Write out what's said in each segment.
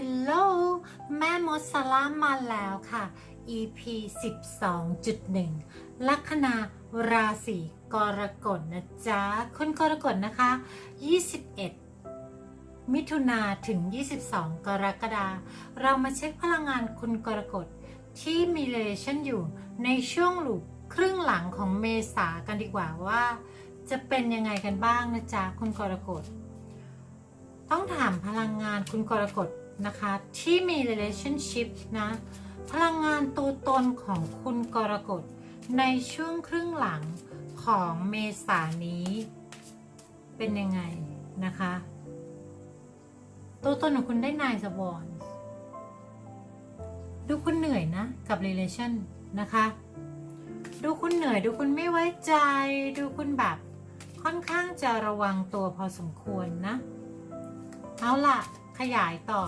Hello แม่มดสลามมาแล้วค่ะ EP 12.1 ลัคนาราศีกรกฎนะจ๊ะ คนกรกฎนะคะ 21 มิถุนาถึง 22 กรกฎาเรามาเช็คพลังงานคุณกรกฎที่มีเลชั่นอยู่ในช่วงลูปครึ่งหลังของเมษากันดีกว่าว่า จะเป็นยังไงกันบ้างนะจ๊ะ คุณกรกฎต้องถามพลังงานคุณกรกฎ นะคะ ที่มี relationship นะ พลังงานตัวตนของคุณกรกฎในช่วงครึ่งหลังของเมษานี้ เป็นยังไงนะคะ ตัวตนของคุณได้นายสวอนดูคุณเหนื่อยนะ กับ relation นะคะ ดูคุณเหนื่อยดูคุณไม่ไว้ใจ ดูคุณแบบค่อนข้างจะระวังตัวพอสมควรนะ เอาล่ะ ขยายต่อ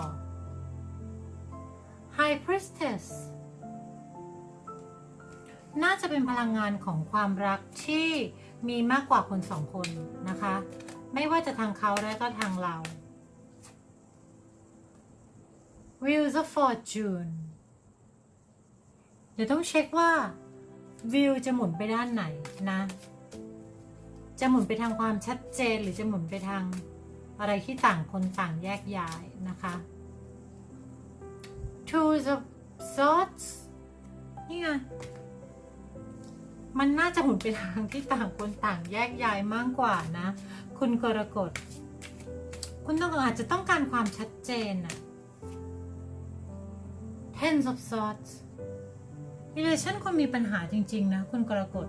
High Priestess น่าจะเป็นพลังงานของความรักที่มีมากกว่าคนสองคนนะคะ ไม่ว่าจะทางเขาและก็ทางเรา Wheels of Fortune เดี๋ยวต้องเช็คว่าวิวจะหมุนไปด้านไหนนะ จะหมุนไปทางความชัดเจนหรือจะหมุนไปทางอะไรที่ต่างคนต่างแยกย้ายนะคะ Two of Swords นี่ไง มันน่าจะหมุนไปทางที่ต่างคนต่างแยกย้ายมากกว่านะ คุณกรกฎ คุณต้องอาจจะต้องการความชัดเจนอะ Ten of Swords relation คุณมีปัญหาจริง ๆ นะ คุณกรกฎ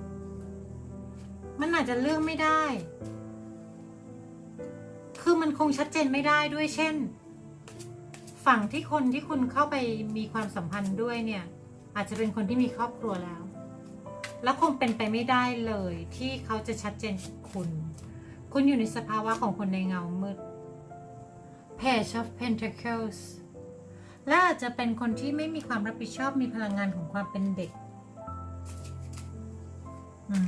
มันอาจจะเลือกไม่ได้ คือมันคงชัดเจนไม่ได้ด้วยเช่น ฝั่งที่คนที่คุณเข้าไปมีความสัมพันธ์ด้วยเนี่ย อาจจะเป็นคนที่มีครอบครัวแล้ว แล้วคงเป็นไปไม่ได้เลยที่เขาจะชัดเจนกับคุณ คุณอยู่ในสภาวะของคนในเงามืด Page of Pentacles และอาจจะเป็นคนที่ไม่มีความรับผิดชอบมีพลังงานของความเป็นเด็ก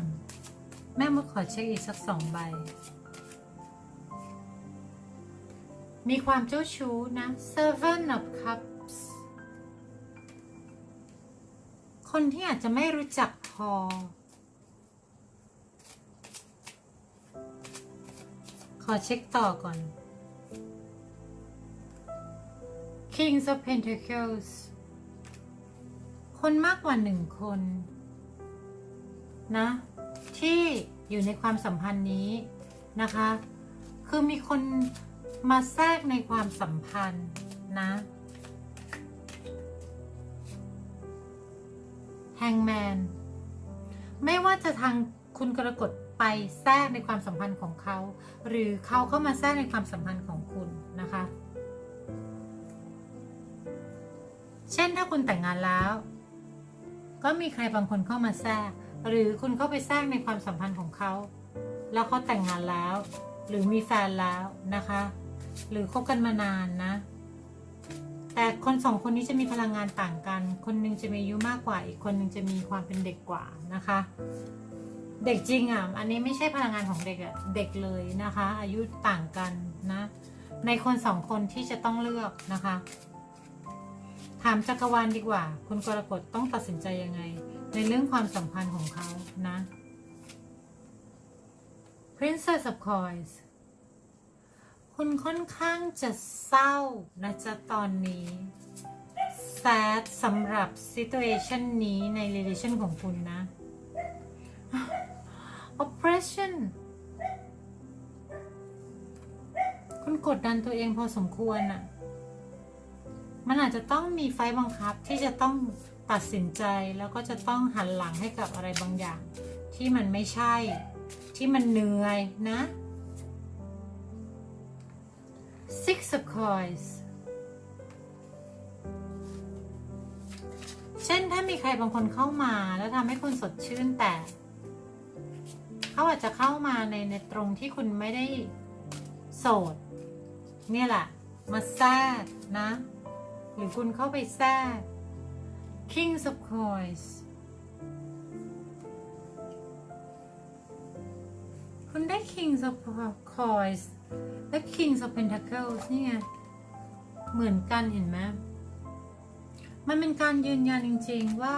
มแม่มดขอเช็คอีกสักสองใบ มีความเจ้าชู้นะ Seven of Cups คนที่อาจจะไม่รู้จักพอ ขอเช็คต่อก่อน Kings of Pentacles คนมากกว่าหนึ่งคน นะ ที่อยู่ในความสัมพันธ์นี้นะคะ คือมีคน มาแทรกในความสัมพันธ์นะแฮงแมนไม่ว่าจะทางคุณกรกฎไปแทรกในความสัมพันธ์ของเขา หรือเขาเข้ามาแทรกในความสัมพันธ์ของคุณนะคะ เช่นถ้าคุณแต่งงานแล้ว ก็มีใครบางคนเข้ามาแทรก หรือคุณเข้าไปแทรกในความสัมพันธ์ของเขา แล้วเขาแต่งงานแล้ว หรือมีแฟนแล้วนะคะ หรือคบกันมานานนะ แต่คนสองคนนี้จะมีพลังงานต่างกัน คนหนึงจะมีอายุมากกว่า อีกคนหนึงจะมีความเป็นเด็กกว่านะคะ เด็กจริงอะ อันนี้ไม่ใช่พลังงานของเด็กอะ เด็กเลยนะคะ อายุต่างกันนะ ในคนสองคนที่จะต้องเลือกนะคะ ถามจักรวาลดีกว่า คุณกรกฎต้องตัดสินใจยังไง ในเรื่องความสัมพันธ์ของเขานะ Princess of Coins คุณค่อนข้างจะเศร้านะจ๊ะตอนนี้ sad สำหรับ situation นี้ใน relation ของคุณนะ oppression คุณกดดันตัวเองพอสมควรอะมันอาจจะต้องมีไฟบังคับที่จะต้องตัดสินใจแล้วก็จะต้องหันหลังให้กับอะไรบางอย่าง ที่มันไม่ใช่ ที่มันเหนื่อยนะ Six of Coins เช่นถ้ามีใครบางคนเข้ามาแล้วทำให้คุณสดชื่นแต่เขาอาจจะเข้ามาในในตรงที่คุณไม่ได้โสด เนี่ยแหละ มาแทรกนะ หรือคุณเข้าไปแทรก Kings of Coins คุณได้ Kings of Coins และ King of Pentacles นี่ไง เหมือนกันเห็นไหมมันเป็นการยืนยันจริง ๆว่า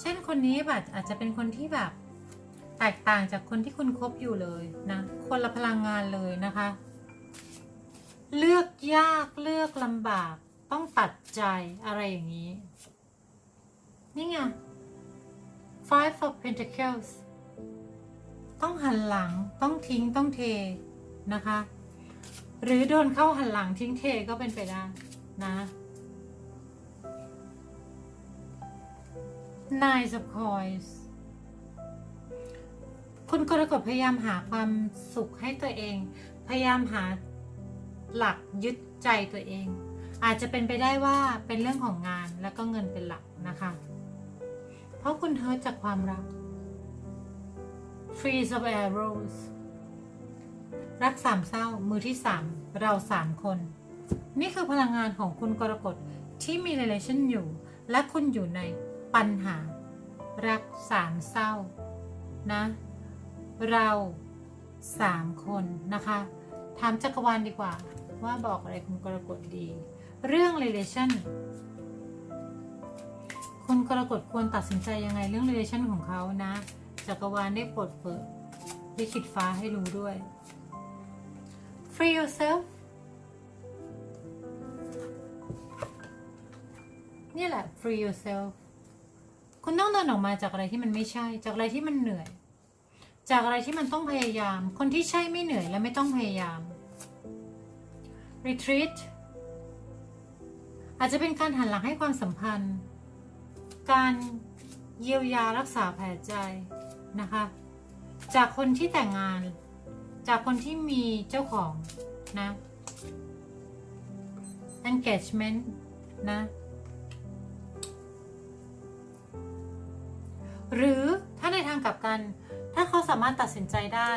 เช่นคนนี้แบบอาจจะเป็นคนที่แบบ แตกต่างจากคนที่คุณคบอยู่เลยนะ คนละพลังงานเลยนะคะ เลือกยากเลือกลำบากต้องตัดใจอะไรอย่างนี้ นี่ไง Five of Pentacles ต้องหันหลังต้องทิ้งต้องเท นะคะ หรือโดนเข้าหันหลังทิ้งเทก็เป็นไปได้นะ Nine of Coins คุณกรกฎพยายามหาความสุขให้ตัวเอง พยายามหาหลักยึดใจตัวเอง อาจจะเป็นไปได้ว่าเป็นเรื่องของงานแล้วก็เงินเป็นหลักนะคะ เพราะคุณเฮิร์ตจากความรัก Freeze of Arrows รักสามเศร้ามือที่สามเราสามคน นี่คือพลังงานของคุณกรกฎที่มี relation อยู่ และคุณอยู่ในปัญหา รักสามเศร้านะ เราสามคนนะคะ ถามจักรวาลดีกว่า ว่าบอกอะไรคุณกรกฎดี เรื่อง relation คุณกรกฎควรตัดสินใจยังไงเรื่อง relation ของเขานะ จักรวาลได้โปรดเปิดลิขิตฟ้าให้รู้ด้วย free yourself นี่แหละ free yourself คุณต้องเดินออกมาจากอะไรที่มันไม่ใช่ จากอะไรที่มันเหนื่อย จากอะไรที่มันต้องพยายาม คนที่ใช่ไม่เหนื่อยและไม่ต้องพยายาม retreat อาจจะเป็นการหันหลังให้ความสัมพันธ์ การเยียวยารักษาแผลใจนะคะ จากคนที่แต่งงาน จากคนที่มีเจ้าของนะ engagement นะ หรือถ้าในทางกลับกัน ถ้าเขาสามารถตัดสินใจได้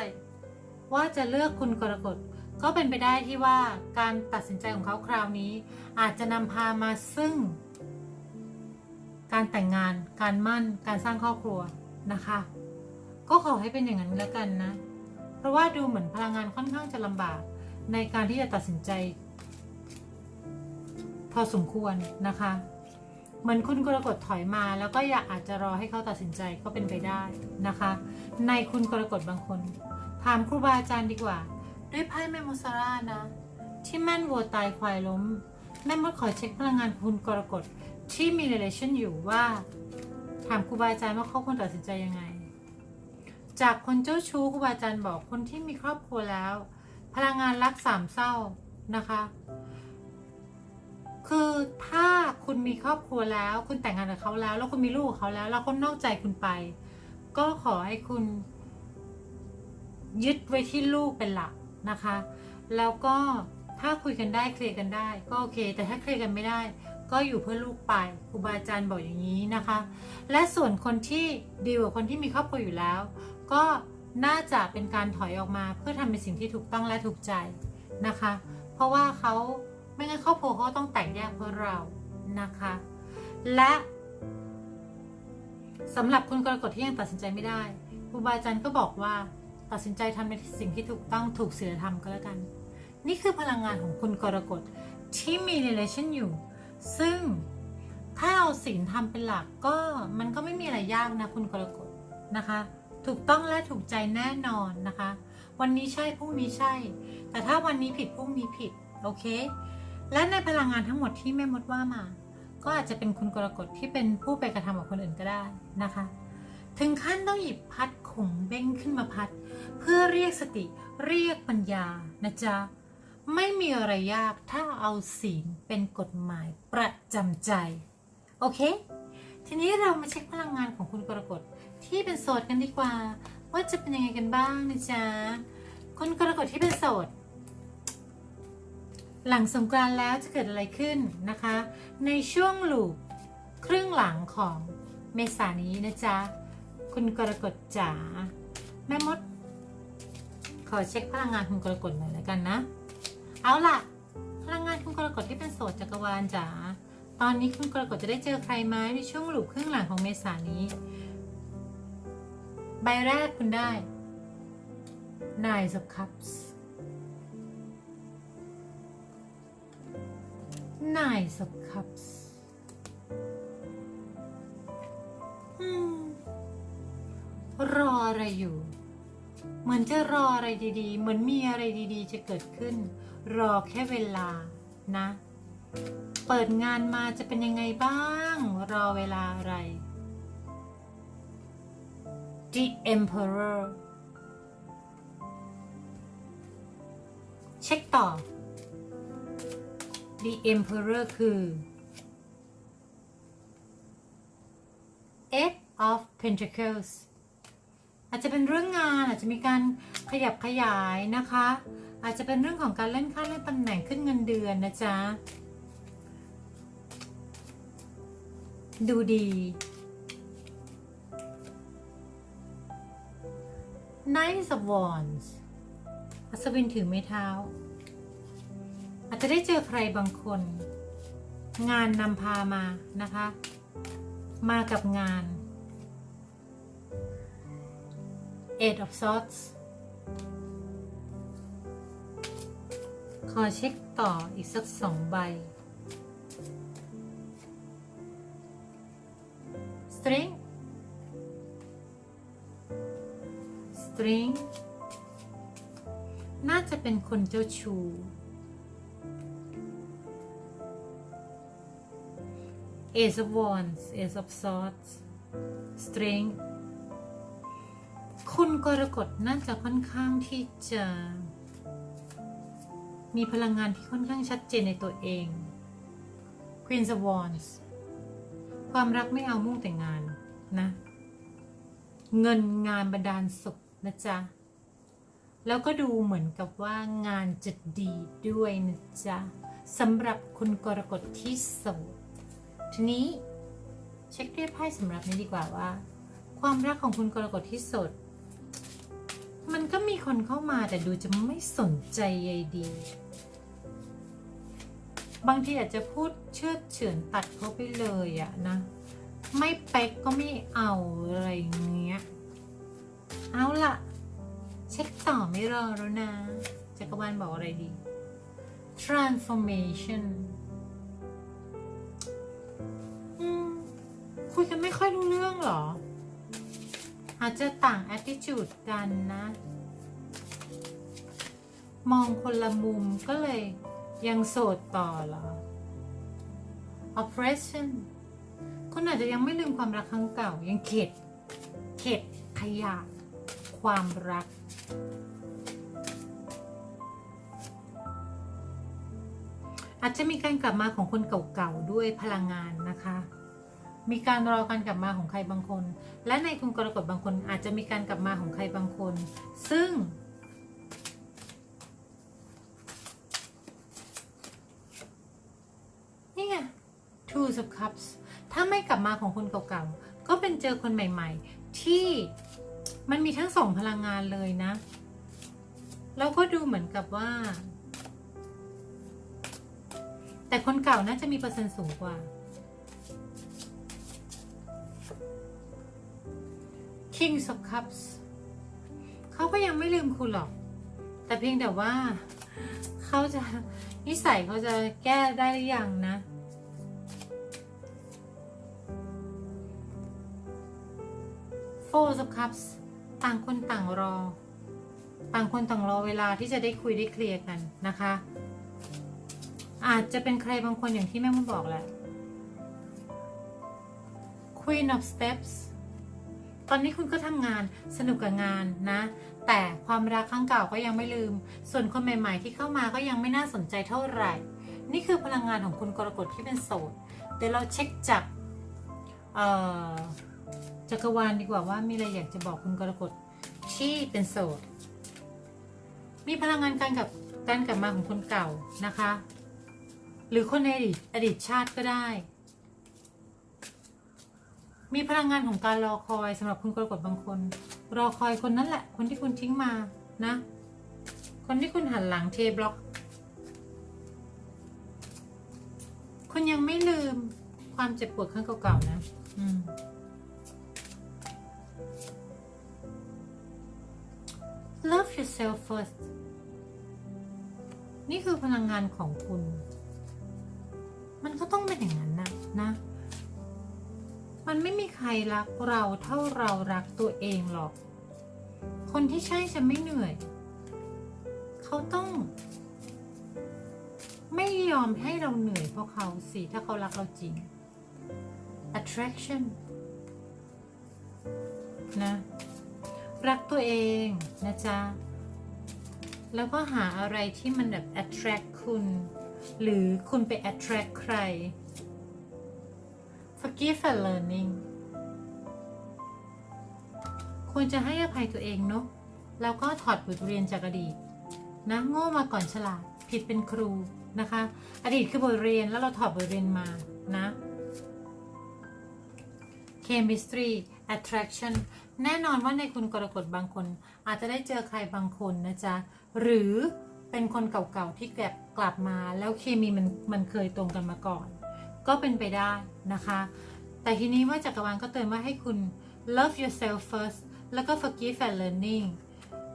ว่าจะเลือกคุณกรกฎก็เป็นไปได้ที่ว่าการตัดสินใจของเขาคราวนี้ อาจจะนำพามาซึ่ง การแต่งงาน การมั่น การสร้างครอบครัวนะคะ ก็ขอให้เป็นอย่างนั้นแล้วกันนะ เพราะว่าดูเหมือนพลังงานค่อนข้างจะลำบากในการที่จะตัดสินใจ พอสมควรนะคะเหมือนคุณกรกฎถอยมา แล้วก็อยากอาจจะรอให้เขาตัดสินใจก็เป็นไปได้นะคะ ในคุณกรกฎบางคน ถามครูบาอาจารย์ดีกว่า ด้วยไพ่แม่มดซาร่านะ ที่แม่นวัวตายควายล้ม แม่มดขอเช็คพลังงานคุณกรกฎที่มี relation อยู่ว่า ถามครูบาอาจารย์ว่าเขาควรตัดสินใจยังไง จากคนเจ้าชู้ครูบาอาจารย์บอกคนที่มีครอบครัวแล้ว พลังงานรักสามเศร้านะคะ คือถ้าคุณมีครอบครัวแล้ว คุณแต่งงานกับเขาแล้ว แล้วคุณมีลูกเขาแล้ว แล้วคนนอกใจคุณไป ก็ขอให้คุณ ยึดไว้ที่ลูกเป็นหลักนะคะ แล้วก็ถ้าคุยกันได้เคลียร์กันได้ ก็โอเค แต่ถ้าเคลียร์กันไม่ได้ ก็อยู่เพื่อลูกไปครูบาอาจารย์บอกอย่างนี้นะคะ และส่วนคนที่ดีกว่าคนที่มีครอบครัวอยู่แล้ว ก็น่าจะเป็นการถอยออกมาเพื่อทำในสิ่งที่ถูกต้องและถูกใจนะคะ เพราะว่าเขาไม่งั้นครอบครัวเขาต้องแตกแยกเพื่อเรานะคะ และสำหรับคุณกรกฎที่ยังตัดสินใจไม่ได้ครูบาอาจารย์ก็บอกว่าตัดสินใจทำในสิ่งที่ถูกต้องถูกศีลธรรมก็แล้วกัน นี่คือพลังงานของคุณกรกฎที่มี relation อยู่ ซึ่งถ้าเอาศีลธรรมเป็นหลักก็มันก็ไม่มีอะไรยากนะคุณกรกฎนะคะ ถูกต้องและถูกใจแน่นอนนะคะ วันนี้ใช่พรุ่งนี้ใช่ แต่ถ้าวันนี้ผิดพรุ่งนี้ผิดโอเค และในพลังงานทั้งหมดที่แม่มดว่ามา ก็อาจจะเป็นคุณกรกฎที่เป็นผู้ไปกระทำกับคนอื่นก็ได้นะคะ ถึงขั้นต้องหยิบพัดขงเบ้งขึ้นมาพัด เพื่อเรียกสติเรียกปัญญานะจ๊ะไม่มีอะไรยากถ้าเอาศีลเป็นกฎหมายประจำใจ โอเค ทีนี้เรามาเช็คพลังงานของคุณกรกฎ ที่เป็นโสดกันดีกว่า ว่าจะเป็นยังไงกันบ้างนะจ๊ะคุณกรกฎที่เป็นโสด หลังสงกรานแล้วจะเกิดอะไรขึ้นนะคะ ในช่วงลูปครึ่งหลังของเมษานี้นะจ๊ะคุณกรกฎจ๋าแม่มด ขอเช็คพลังงานคุณกรกฎหน่อยแล้วกันนะ เอาล่ะ พลังงานคุณกรกฎที่เป็นโสดจักรวาลจ๋าตอนนี้คุณกรกฎจะได้เจอใครไหมในช่วงลูปครึ่งหลังของเมษานี้ ใบแรกคุณได้ Nine of Cups Nine of Cups รออะไรอยู่ เหมือนจะรออะไรดีๆ เหมือนมีอะไรดีๆ จะเกิดขึ้น รอแค่เวลานะ เปิดงานมาจะเป็นยังไงบ้าง รอเวลาอะไร The Emperor เช็คต่อ The Emperor คือ Eight of Pentacles อาจจะเป็นเรื่องงานอาจจะมีการขยับขยายนะคะ อาจจะเป็นเรื่องของการเลื่อนขั้นเลื่อนตำแหน่งขึ้นเงินเดือนนะจ๊ะ ดูดี Knight of Wands อัศวินถือไม้เท้า อาจจะได้เจอใครบางคน งานนำพามานะคะ มากับงาน Eight of Swords ขอเช็คต่ออีกสักสองใบ String String น่าจะเป็นคนเจ้าชู้ Ace of Wands Ace of Swords String คุณกรกฎน่าจะค่อนข้างที่จะ มีพลังงานที่ค่อนข้างชัดเจนในตัวเอง Queen of Wands ความรักไม่เอามุ่งแต่งานนะ เงินงานบันดาลสุข นะจ๊ะ แล้วก็ดูเหมือนกับว่างานจะดีด้วยนะจ๊ะสำหรับคุณกรกฎที่โสดทีนี้เช็คด้วยไพ่สำหรับนี้ดีกว่าว่า ความรักของคุณกรกฎที่โสดมันก็มีคนเข้ามาแต่ดูจะไม่สนใจใยดี บางทีอาจจะพูดเชื่อดเฉือนตัดเขาไปเลยอะนะ ไม่เป๊กก็ไม่เอาอะไรเงี้ย เอาล่ะ เช็คต่อไม่รอแล้วนะ จักรวาลบอกอะไรดี transformation คุยกันไม่ค่อยรู้เรื่องหรอ อาจจะต่าง attitude กันนะ มองคนละมุมก็เลยยังโสดต่อเหรอ oppression คุณอาจจะยังไม่ลืมความรักครั้งเก่ายังเข็ด เข็ดขยะ ความรัก อาจจะมีการกลับมาของคนเก่าๆด้วยพลังงานนะคะ มีการรอการกลับมาของใครบางคน และในคุณกรกฎบางคนอาจจะมีการกลับมาของใครบางคน ซึ่งนี่ไง two of cups ถ้าไม่กลับมาของคนเก่าๆ ก็เป็นเจอคนใหม่ ๆ ที่ มันมีทั้งสองพลังงานเลยนะ แล้วก็ดูเหมือนกับว่า แต่คนเก่าน่าจะมีเปอร์เซ็นต์สูงกว่า Kings of Cups เขาก็ยังไม่ลืมคุณหรอก แต่เพียงแต่ว่า เขาจะนิสัยเขาจะแก้ได้หรือยังนะ Four of Cups ต่างคนต่างรอ ต่างคนต่างรอเวลาที่จะได้คุยได้เคลียร์กันนะคะ อาจจะเป็นใครบางคนอย่างที่แม่มุนบอกแหละ Queen of Steps ตอนนี้คุณก็ทำงานสนุกกับงานนะ แต่ความรักครั้งเก่าก็ยังไม่ลืม ส่วนคนใหม่ ๆ ที่เข้ามาก็ยังไม่น่าสนใจเท่าไหร่ นี่คือพลังงานของคุณกรกฎที่เป็นโสด เดี๋ยวเราเช็คจากเอ่อ จักรวาลดีกว่าว่ามีอะไรอยากจะบอกคุณกรกฎที่เป็นโสด มีพลังงานการกับการกลับมาของคนเก่านะคะ หรือคนในอดีตอดีตชาติก็ได้ มีพลังงานของการรอคอยสำหรับคุณกรกฎบางคน รอคอยคนนั้นแหละ คนที่คุณทิ้งมานะ คนที่คุณหันหลังเทบล็อกคุณยังไม่ลืมความเจ็บปวดครั้งเก่าๆนะ อืม love yourself first นี่คือพลังงานของคุณ มันก็ต้องเป็นอย่างนั้นนะนะ มันไม่มีใครรักเราเท่าเรารักตัวเองหรอก คนที่ใช่จะไม่เหนื่อย เขาต้อง ไม่ยอมให้เราเหนื่อยเพราะเขาสิถ้าเขารักเราจริง attraction นะ รักตัวเองนะจ๊ะ แล้วก็หาอะไรที่มันแบบ attract คุณ หรือคุณไป attract ใคร forgive and learning ควรจะให้อภัยตัวเองเนาะ แล้วก็ถอดบทเรียนจากอดีตนะโง่มาก่อนฉลาด ผิดเป็นครูนะคะ อดีตคือบทเรียนแล้วเราถอดบทเรียนมานะ chemistry attraction แน่นอนว่าในคุณกรกฎบางคน อาจจะได้เจอใครบางคนนะจ๊ะ หรือเป็นคนเก่าๆที่แกลบกลับมาแล้วเคมีมันมันเคยตรงกันมาก่อน ก็เป็นไปได้นะคะ แต่ทีนี้ว่าจักรวาลก็เตือนว่าให้คุณ love yourself first แล้วก็ forgive and learning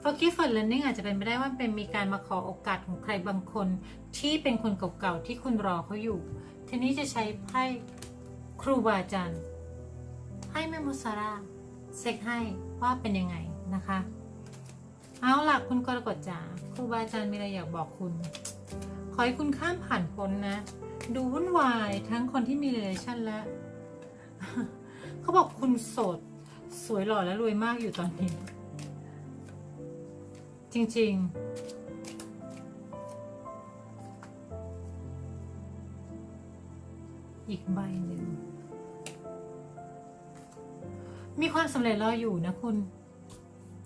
forgive and learning อาจจะเป็นไปได้ว่าเป็นมีการมาขอโอกาสของใครบางคน ที่เป็นคนเก่าๆที่คุณรอเขาอยู่ ทีนี้จะใช้ไพ่ครูบาอาจารย์ให้แม่มุสารา เช็คให้ว่าเป็นยังไงนะคะ เอาล่ะคุณกรกฎจ๋าครูบาอาจารย์มีอะไรอยากบอกคุณ ขอให้คุณข้ามผ่านพ้นนะ ดูวุ่นวายทั้งคนที่มี relation และ เขาบอกคุณโสด สวยหล่อและรวยมากอยู่ตอนนี้ จริง ๆอีกใบหนึ่ง มีความสำเร็จรออยู่นะคุณ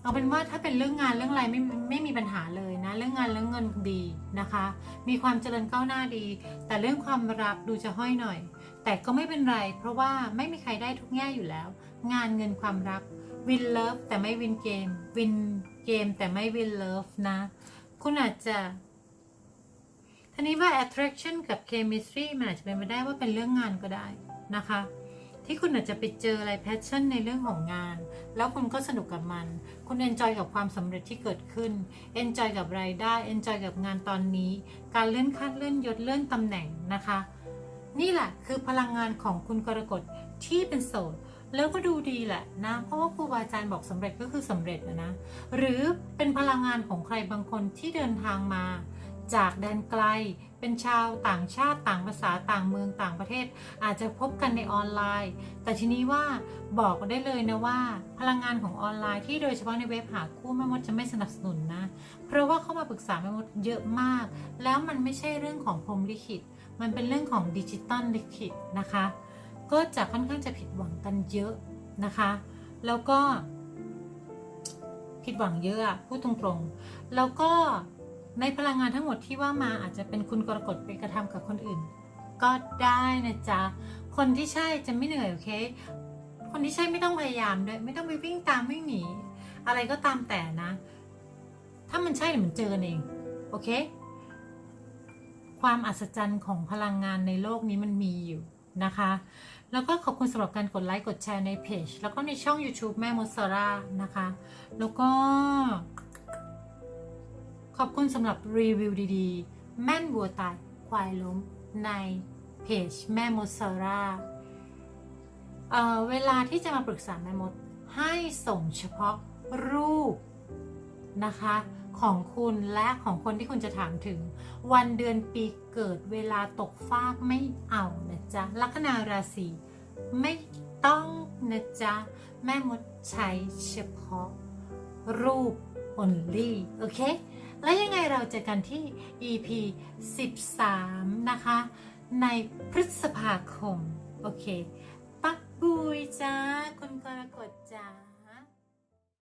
เอาเป็นว่าถ้าเป็นเรื่องงานเรื่องอะไรไม่ไม่มีปัญหาเลยนะ เรื่องงานเรื่องเงินดีนะคะ มีความเจริญก้าวหน้าดี แต่เรื่องความรักดูจะห้อยหน่อย แต่ก็ไม่เป็นไร เพราะว่าไม่มีใครได้ทุกแง่อยู่แล้ว งานเงินความรักวินเลิฟแต่ไม่วินเกมวินเกมแต่ไม่วินเลิฟนะ คุณอาจจะทีนี้ว่า attraction กับ chemistry มันอาจจะเป็นไปได้ว่าเป็นเรื่องงานก็ได้นะคะ ที่คุณอาจจะไปเจออะไร passion ในเรื่องของงาน แล้วคุณก็สนุกกับมัน คุณ enjoy กับความสำเร็จที่เกิดขึ้น enjoy กับรายได้ enjoy กับงานตอนนี้ การเลื่อนขั้นเลื่อนยศเลื่อนตำแหน่งนะคะ นี่แหละคือพลังงานของคุณกรกฎที่เป็นโสดแล้วก็ดูดีแหละนะเพราะว่าครูบาอาจารย์บอกสำเร็จก็คือสำเร็จนะนะ หรือเป็นพลังงานของใครบางคนที่เดินทางมา จากแดนไกล เป็นชาวต่างชาติต่างภาษาต่างเมืองต่างประเทศ อาจจะพบกันในออนไลน์ แต่ทีนี้ว่าบอกได้เลยนะว่า พลังงานของออนไลน์ที่โดยเฉพาะในเว็บหาคู่แม่มดจะไม่สนับสนุนนะ เพราะว่าเข้ามาปรึกษาแม่มดเยอะมาก แล้วมันไม่ใช่เรื่องของพรมลิขิต มันเป็นเรื่องของดิจิตอลลิขิตนะคะ ก็จะค่อนข้างจะผิดหวังกันเยอะนะคะ แล้วก็ผิดหวังเยอะอะพูดตรงๆ แล้วก็ ในพลังงานทั้งหมดที่ว่ามาอาจจะเป็นคุณกรกฎไปกระทำกับคนอื่น ก็ได้นะจ๊ะ คนที่ใช่จะไม่เหนื่อยโอเค คนที่ใช่ไม่ต้องพยายามด้วย ไม่ต้องไปวิ่งตามวิ่งหนี อะไรก็ตามแต่นะ ถ้ามันใช่เดี๋ยวมันเจอกันเอง โอเค ความอัศจรรย์ของพลังงานในโลกนี้มันมีอยู่นะคะ แล้วก็ขอบคุณสำหรับการกดไลค์ กดแชร์ในเพจ แล้วก็ในช่อง YouTube แม่มดซาร่านะคะ แล้วก็ ขอบคุณสำหรับรีวิวดีๆ แม่นวัวตายควายล้มในเพจแม่มดซาร่าเเวลาที่จะมาปรึกษาแม่มดให้ส่งเฉพาะรูปนะคะของคุณและของคนที่คุณจะถามถึง วันเดือนปีเกิดเวลาตกฟากไม่เอานะจ๊ะลัคนาราศีไม่ต้องนะจ๊ะ แม่มดใช้เฉพาะรูป only โอเค และยังไงเราเจอกันที่ EP 13 นะคะ ในพฤษภาคม โอเค ปักบุยจ้า คุณกรกฎจ้า